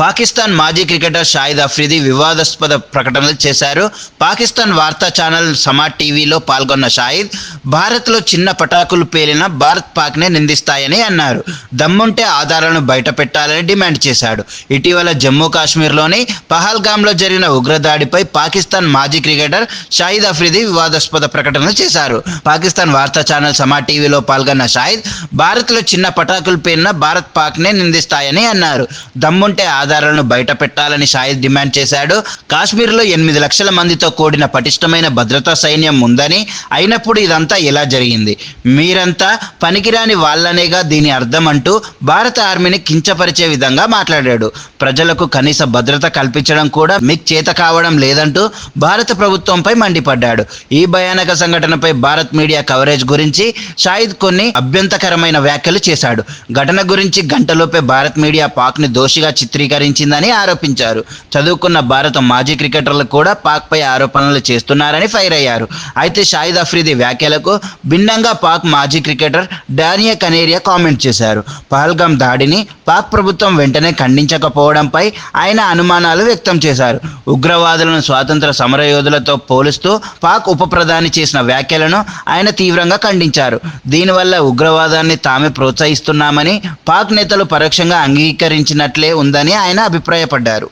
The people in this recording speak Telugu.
పాకిస్తాన్ మాజీ క్రికెటర్ షాహిద్ అఫ్రిది వివాదాస్పద ప్రకటనలు చేశారు. పాకిస్తాన్ వార్తా ఛానల్ సమా టీవీలో పాల్గొన్న షాహిద్ భారత్లో చిన్న పటాకులు పేలిన భారత్ పాక్నే నిందిస్తాయని అన్నారు. దమ్ముంటే ఆధారాలను బయట పెట్టాలని డిమాండ్ చేశాడు. ఇటీవల జమ్మూ కాశ్మీర్లోని పహల్గామ్లో జరిగిన ఉగ్రదాడిపై పాకిస్తాన్ మాజీ క్రికెటర్ షాహిద్ అఫ్రిది వివాదాస్పద ప్రకటనలు చేశారు. పాకిస్తాన్ వార్తా ఛానల్ సమా టీవీలో పాల్గొన్న షాహిద్ భారత్లో చిన్న పటాకులు పేలిన భారత్ పాక్నే నిందిస్తాయని అన్నారు. దమ్ముంటే ఆధారాలను బయట పెట్టాలని షాయిద్ డిమాండ్ చేశాడు. కాశ్మీర్లో ఎనిమిది లక్షల మందితో కూడిన పటిష్టమైన భద్రతా సైన్యం ఉందని అయినప్పుడు ఇదంతా ఎలా జరిగింది? మీరంతా పనికిరాని వాళ్ళనేగా దీని అర్థం అంటూ భారత ఆర్మీని కించపరిచే విధంగా మాట్లాడాడు. ప్రజలకు కనీస భద్రత కల్పించడం కూడా మీకు చేత కావడం లేదంటూ భారత ప్రభుత్వంపై మండిపడ్డాడు. ఈ భయానక సంఘటనపై భారత్ మీడియా కవరేజ్ గురించి షాయిద్ కొన్ని అభ్యంతకరమైన వ్యాఖ్యలు చేశాడు. ఘటన గురించి గంటలోపే భారత్ మీడియా పాక్ని దోషిగా చిత్రీకరించిందని ఆరోపించారు. చదువుకున్న భారత మాజీ క్రికెటర్లు కూడా పాక్పై ఆరోపణలు చేస్తున్నారని ఫైర్ అయ్యారు అయితే షాహిద్ అఫ్రీది వ్యాఖ్యలకు భిన్నంగా పాక్ మాజీ క్రికెటర్ డానియా కనేరియా కామెంట్ చేశారు. పహల్గాం దాడిని పాక్ ప్రభుత్వం వెంటనే ఖండించకపోవడంపై ఆయన అనుమానాలు వ్యక్తం చేశారు. ఉగ్రవాదులను స్వాతంత్ర సమరయోధులతో పోలుస్తూ పాక్ ఉప ప్రధాని చేసిన వ్యాఖ్యలను ఆయన తీవ్రంగా ఖండించారు. దీనివల్ల ఉగ్రవాదాన్ని తామే ప్రోత్సహిస్తున్నామని పాక్ నేతలు పరోక్షంగా అంగీకరించినట్లే ఉందని ఆయన అభిప్రాయపడ్డారు.